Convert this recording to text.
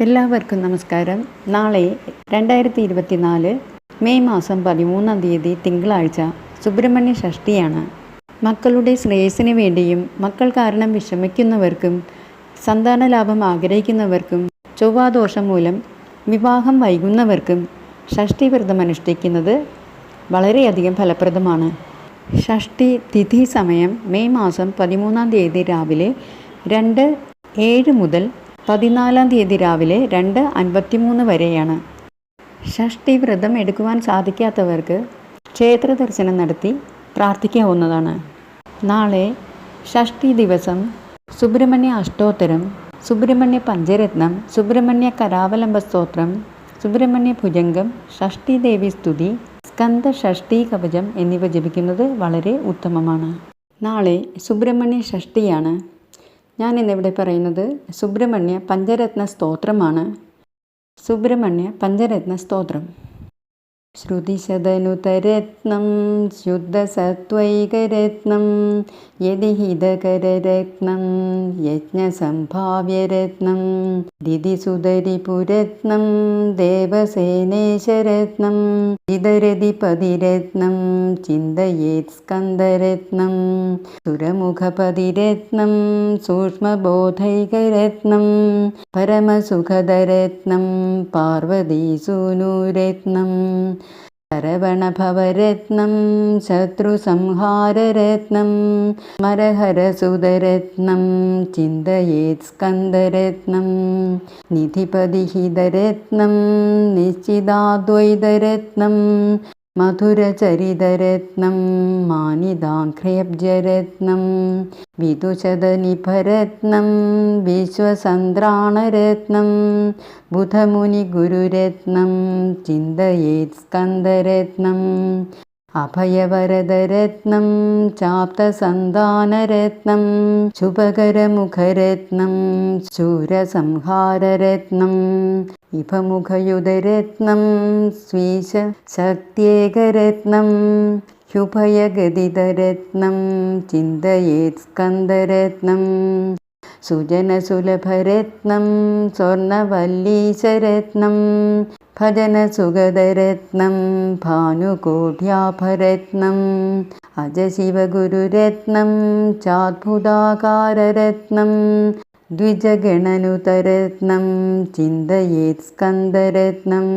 എല്ലാവർക്കും നമസ്കാരം. നാളെ രണ്ടായിരത്തി ഇരുപത്തിനാല് മെയ് മാസം പതിമൂന്നാം തീയതി തിങ്കളാഴ്ച സുബ്രഹ്മണ്യ ഷഷ്ടിയാണ് മക്കളുടെ ശ്രേയസ്സിന് വേണ്ടിയും മക്കൾ കാരണം വിഷമിക്കുന്നവർക്കും സന്താന ലാഭം ആഗ്രഹിക്കുന്നവർക്കും ചൊവ്വാദോഷം മൂലം വിവാഹം വൈകുന്നവർക്കും ഷഷ്ടി വ്രതം അനുഷ്ഠിക്കുന്നത് വളരെയധികം ഫലപ്രദമാണ്. ഷഷ്ടി തിഥി സമയം മെയ് മാസം പതിമൂന്നാം തീയതി രാവിലെ രണ്ട് ഏഴ് മുതൽ പതിനാലാം തീയതി രാവിലെ രണ്ട് അൻപത്തിമൂന്ന് വരെയാണ്. ഷഷ്ടി വ്രതം എടുക്കുവാൻ സാധിക്കാത്തവർക്ക് ക്ഷേത്ര ദർശനം നടത്തി പ്രാർത്ഥിക്കാവുന്നതാണ്. നാളെ ഷഷ്ടി ദിവസം സുബ്രഹ്മണ്യ അഷ്ടോത്തരം സുബ്രഹ്മണ്യ പഞ്ചരത്നം സുബ്രഹ്മണ്യ കരാവലംബ സ്തോത്രം സുബ്രഹ്മണ്യ ഭുജംഗം ഷഷ്ടി ദേവി സ്തുതി സ്കന്ദ ഷഷ്ടി കവചം എന്നിവ ജപിക്കുന്നത് വളരെ ഉത്തമമാണ്. നാളെ സുബ്രഹ്മണ്യ ഷഷ്ഠിയാണ് ഞാൻ ഇന്നിവിടെ പറയുന്നത് സുബ്രഹ്മണ്യ പഞ്ചരത്ന സ്തോത്രമാണ് സുബ്രഹ്മണ്യ പഞ്ചരത്ന സ്തോത്രം ശ്രുതിശതനുതരത്നം ശുദ്ധസത്വൈകരത്നം യതിഹിതകരരത്നം യജ്ഞസംഭാവ്യരത്നം ദിതിസുതരിപുരത്നം ദേവസേനേശരത്നം ചിതരതിപതിരത്നം ചിന്തയേത് സ്കന്ദരത്നം സുരമുഖപതിരത്നം സൂക്ഷ്മബോധൈകരത്നം പരമസുഖദരത്നം പാർവതീസൂനുരത്നം ശരവണഭവരത്നം ശത്രുസംഹാരരത്നം മരഹരസുതരത്നം ചിന്തയേത് സ്കന്ദരത്നം നിധിപതിഹിതരത്നം നിശ്ചിതാദ്വൈതരത്നം മധുരചരിതരത്നം മാനിതാഘ്രയബ്ജരത്നം വിദുശതനിഭരത്നം വിശ്വസന്ത്രാണരത്നം ബുധമുനിഗുരുരത്നം ചിന്തയേത് സ്കന്ദരത്നം അഭയവരദരത്നം ചാപ്തസന്താനരത്നം ശുഭകരമുഖരത്നം ശൂരസംഹാരരത്നം ഇഭമുഖയുധരത്നം സ്വീശ ശക്തിയേകരത്നം ഹ്യുഭയഗതിതരത്നം ചിന്തയേത് സുജനസുലഭരത്നം സ്വർണവല്ലീശരത്നം ഭജനസുഗതരത്നം ഭാനുകോട്യാഭരത്നം അജശിവഗുരുരത്നം ചാദ്ഭുതാകാരരത്നം ദ്വിജഗണനുതരത്നം ചിന്തയേത് സ്കന്ദരത്നം.